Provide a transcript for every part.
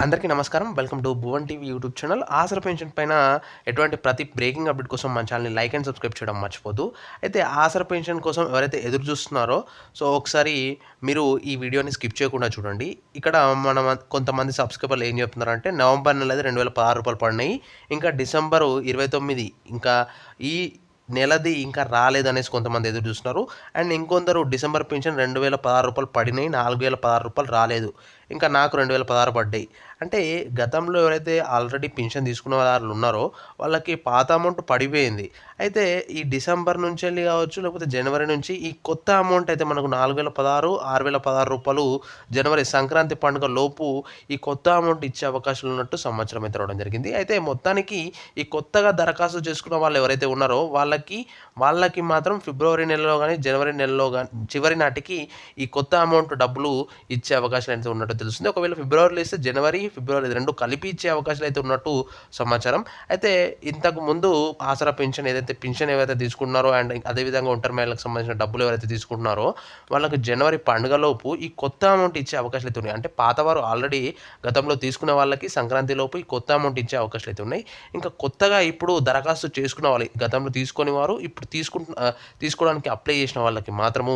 అందరికీ నమస్కారం. Welcome to Bhuvan TV YouTube channel. Aasara pension పైన ఎటువంటి ప్రతి బ్రేకింగ్ అప్డేట్ కోసం మన ఛానల్ని లైక్ అండ్ సబ్స్క్రైబ్ చేయడం మర్చిపోదు. అయితే ఆసర పెన్షన్ కోసం ఎవరైతే ఎదురు చూస్తున్నారో సో ఒకసారి మీరు ఈ వీడియోని స్కిప్ చేయకుండా చూడండి. ఇక్కడ మన కొంతమంది సబ్స్క్రైబర్లు ఏం చెప్తున్నారంటే నవంబర్ నెలది రెండు వేల పదహారు రూపాయలు పడినాయి. ఇంకా డిసెంబరు ఇరవై తొమ్మిది ఇంకా ఈ నెలది ఇంకా రాలేదనేసి కొంతమంది ఎదురు చూస్తున్నారు. అండ్ ఇంకొందరు డిసెంబర్ పెన్షన్ రెండు వేల పదహారు రూపాయలు పడినాయి నాలుగు వేల పదహారు రూపాయలు రాలేదు. ఇంకా నాకు రెండు వేల పదహారు పడ్డాయి. అంటే గతంలో ఎవరైతే ఆల్రెడీ పెన్షన్ తీసుకున్న వాళ్ళు ఉన్నారో వాళ్ళకి పాత అమౌంట్ పడిపోయింది. అయితే ఈ డిసెంబర్ నుంచి వెళ్ళి కావచ్చు లేకపోతే జనవరి నుంచి ఈ కొత్త అమౌంట్ అయితే మనకు నాలుగు వేల పదహారు ఆరు వేల పదహారు రూపాయలు జనవరి సంక్రాంతి పండుగ లోపు ఈ కొత్త అమౌంట్ ఇచ్చే అవకాశాలు ఉన్నట్టు సంవత్సరం అయితే రావడం జరిగింది. అయితే మొత్తానికి ఈ కొత్తగా దరఖాస్తు చేసుకున్న వాళ్ళు ఎవరైతే ఉన్నారో వాళ్ళకి వాళ్ళకి మాత్రం ఫిబ్రవరి నెలలో కానీ జనవరి నెలలో కానీ చివరి నాటికి ఈ కొత్త అమౌంట్ డబ్బులు ఇచ్చే అవకాశాలు అయితే ఉన్నట్టు తెలుస్తుంది. ఒకవేళ ఫిబ్రవరిలో ఇస్తే జనవరి ఫిబ్రవరి రెండు కలిపి ఇచ్చే అవకాశాలు అయితే ఉన్నట్టు సమాచారం. అయితే ఇంతకు ముందు ఆసరా పెన్షన్ ఏదైతే పెన్షన్ ఏవైతే తీసుకుంటున్నారో అండ్ అదేవిధంగా ఒంటరి మహిళలకు సంబంధించిన డబ్బులు ఎవరైతే తీసుకుంటున్నారో వాళ్ళకి జనవరి పండుగలోపు ఈ కొత్త అమౌంట్ ఇచ్చే అవకాశాలు అయితే ఉన్నాయి. అంటే పాతవారు ఆల్రెడీ గతంలో తీసుకున్న వాళ్ళకి సంక్రాంతి లోపు ఈ కొత్త అమౌంట్ ఇచ్చే అవకాశాలు అయితే ఉన్నాయి. ఇంకా కొత్తగా ఇప్పుడు దరఖాస్తు చేసుకున్న వాళ్ళు గతంలో తీసుకునే వారు ఇప్పుడు తీసుకుంటు తీసుకోవడానికి అప్లై చేసిన వాళ్ళకి మాత్రము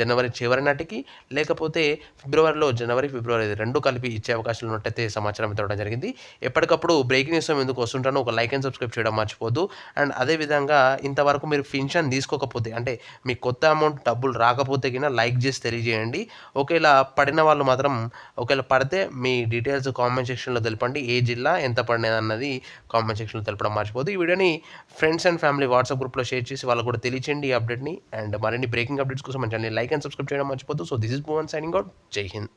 జనవరి చివరి నాటికి లేకపోతే ఫిబ్రవరిలో జనవరి ఫిబ్రవరి రెండు కలిపి ఇచ్చే అవకాశాలు ఉన్నట్టయితే సమాచారం ఇవ్వడం జరిగింది. ఎప్పటికప్పుడు బ్రేకింగ్ న్యూస్ ఎందుకు వస్తుంటానో ఒక లైక్ అండ్ సబ్స్క్రైబ్ చేయడం మర్చిపోద్దు అండ్ అదేవిధంగా ఇంతవరకు మీరు పెన్షన్ తీసుకోకపోతే అంటే మీ కొత్త అమౌంట్ డబ్బులు రాకపోతే కింద లైక్ చేసి తెలియజేయండి. ఒకవేళ పడిన వాళ్ళు మాత్రం ఒకవేళ పడితే మీ డీటెయిల్స్ కామెంట్ సెక్షన్లో తెలపండి. ఏ జిల్లా ఎంత పడినది అన్నది కామెంట్ సెక్షన్లో తెలపడం మర్చిపోదు ఈ వీడియోని ఫ్రెండ్స్ అండ్ ఫ్యామిలీ వాట్సాప్ గ్రూప్లో షేర్ చేసి వాళ్ళకు కూడా తెలియచేయండి ఈ అప్డేట్ని. అండ్ మరిన్ని బ్రేకింగ్ అప్డేట్స్ కోసం మన ఛానల్ లైక్ అండ్ సబ్స్క్రైబ్ చేయడం మర్చిపోద్దు so this is Bhuvan signing out Jai Hind